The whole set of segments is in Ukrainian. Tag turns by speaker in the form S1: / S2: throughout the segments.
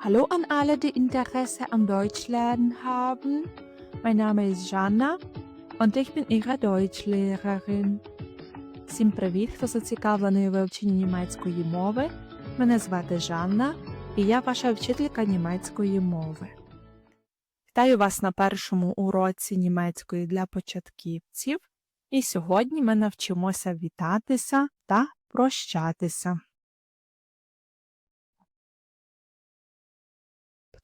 S1: Hallo an alle, die Interesse am Deutschlernen haben. Mein Name ist Жанна und ich bin Ihre Deutschlehrerin. Всім привіт, хто зацікавлений у вивченні німецької мови. Мене звати Жанна і я ваша вчителька німецької мови. Вітаю вас на першому уроці німецької для початківців. І сьогодні ми навчимося вітатися та прощатися.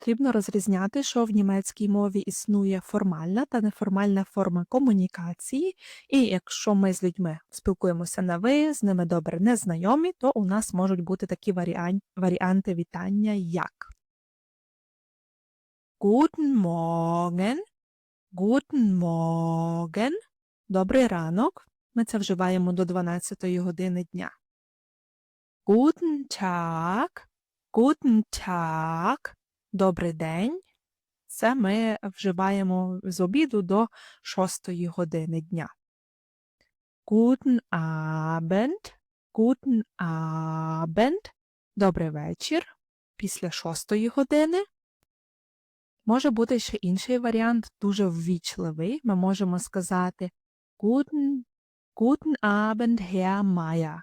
S1: Потрібно розрізняти, що в німецькій мові існує формальна та неформальна форма комунікації, і якщо ми з людьми спілкуємося на ви, з ними добре не знайомі, то у нас можуть бути такі варіан- варіанти вітання, як Guten Morgen, Guten Morgen, Добрий ранок. Ми це вживаємо до 12 години дня. Guten Tag, Guten Tag, Добрий день. Це ми вживаємо з обіду до 6 години дня. Guten Abend, Guten Abend, Добрий вечір. Після 6 години. Може бути ще інший варіант, дуже ввічливий. Ми можемо сказати Guten, Guten Abend, Herr Meier.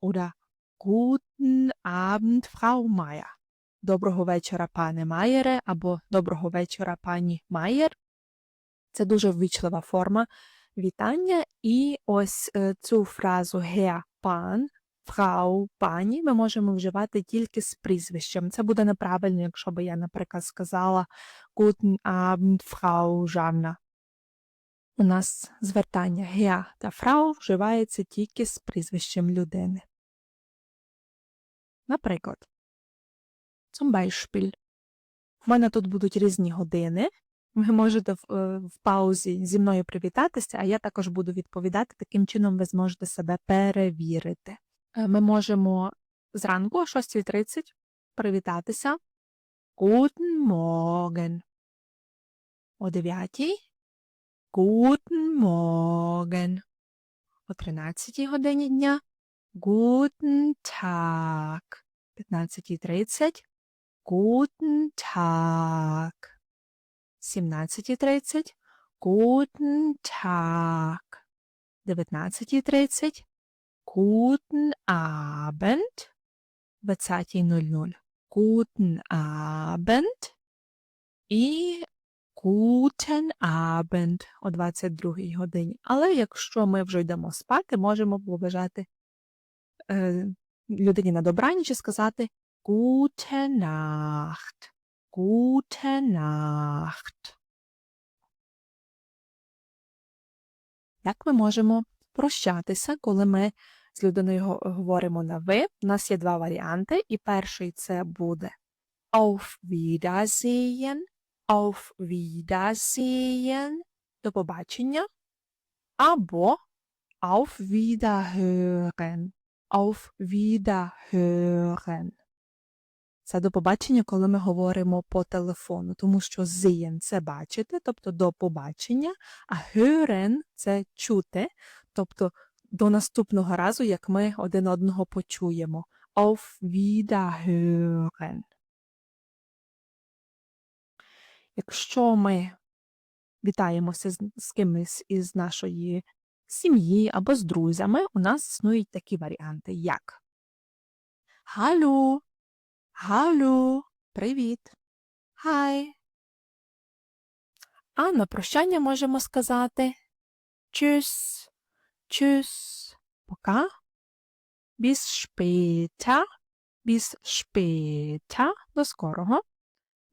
S1: Oder Guten Abend, Frau Meier. Доброго вечора, пане Майере, або Доброго вечора, пані Майер. Це дуже ввічлива форма вітання. І ось е, цю фразу Herr, пан, Frau, пані ми можемо вживати тільки з прізвищем. Це буде неправильно, якщо би я, наприклад, сказала Guten Abend, Frau Жанна. У нас звертання Herr та Frau вживається тільки з прізвищем людини. Наприклад, zum Beispiel. В мене тут будуть різні години. Ви можете в, е, в паузі зі мною привітатися, а я також буду відповідати. Таким чином ви зможете себе перевірити. Е, Ми можемо зранку о 6.30 привітатися. Guten Morgen. О 9. Guten Morgen. О 13 годині дня. Guten Tag. 15.30. Guten Tag. 17.30. Guten Tag. 19.30. Guten Abend. 20.00. Guten Abend. І Guten Abend о 22 годині. Але якщо ми вже йдемо спати, можемо побажати е, людині на добраніч і сказати Gute Nacht. Gute Nacht. Як ми можемо прощатися, коли ми з людиною говоримо на ви? У нас є два варіанти, і перший це буде Auf Wiedersehen, Auf Wiedersehen, до побачення, або Auf Wiederhören, Auf Wiederhören. Це до побачення, коли ми говоримо по телефону, тому що sehen – це бачити, тобто до побачення, а hören – це чути, тобто до наступного разу, як ми один одного почуємо. Auf Wiederhören. Якщо ми вітаємося з, з кимось із нашої сім'ї або з друзями, у нас існують такі варіанти, як Hallo, Hallo, привіт, Hi. А на прощання можемо сказати Tschüss, Tschüss, пока. Bis später, bis später, до скорого.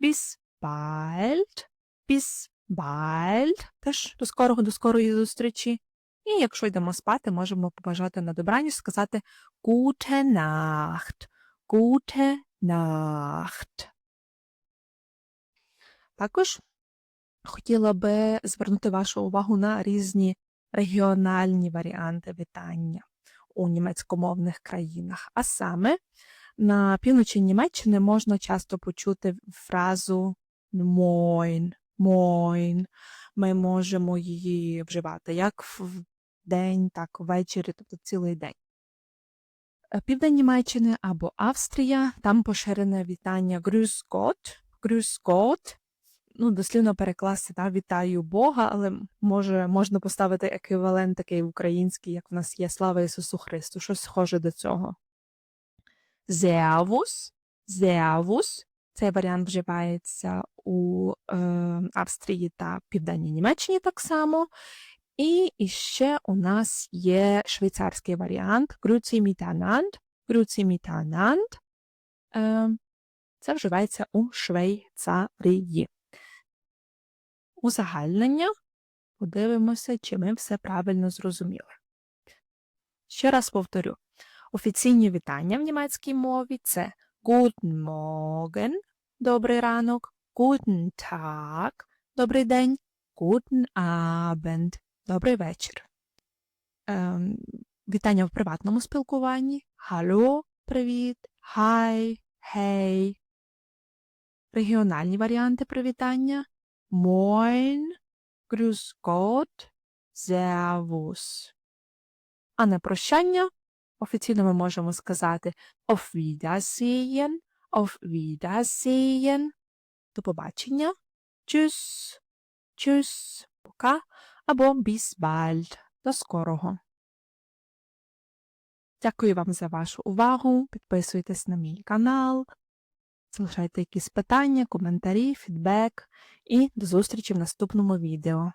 S1: Bis bald, bis bald, теж до скорого, до скорої зустрічі. І якщо йдемо спати, можемо побажати на добраніч, сказати Gute Nacht, Gute Nacht. Також хотіла би звернути вашу увагу на різні регіональні варіанти вітання у німецькомовних країнах. А саме на півночі Німеччини можна часто почути фразу Moin, Moin. Ми можемо її вживати як в день, так ввечері, тобто цілий день. Е, Південь Німеччини або Австрія, там поширене вітання. Grüß Gott. Ну, дослівно перекласти та вітаю Бога, але може можна поставити еквівалент такий український, як в нас є Слава Ісусу Христу, щось схоже до цього. Servus, Servus. Цей варіант вживається у е, Австрії та Південній Німеччині так само. І іще у нас є швейцарський варіант Grüezi miteinander. Е, це вживається у Швейцарії. Узагальнення. Подивимося, чи ми все правильно зрозуміли. Ще раз повторю. Офіційні вітання в німецькій мові це Guten Morgen – добрий ранок, Guten Tag – добрий день, Guten Abend – добрий вечір. Ем, вітання в приватному спілкуванні. Hallo – привіт, Hi – Hey. Регіональні варіанти привітання. Moin – Grüß Gott – Servus. А на прощання Офіційно ми можемо сказати auf Wiedersehen, auf Wiedersehen, до побачення, tschüss, tschüss, пока, або bald, до скорого. Дякую вам за вашу увагу, підписуйтесь на мій канал, залишайте якісь питання, коментарі, фідбек і до зустрічі в наступному відео.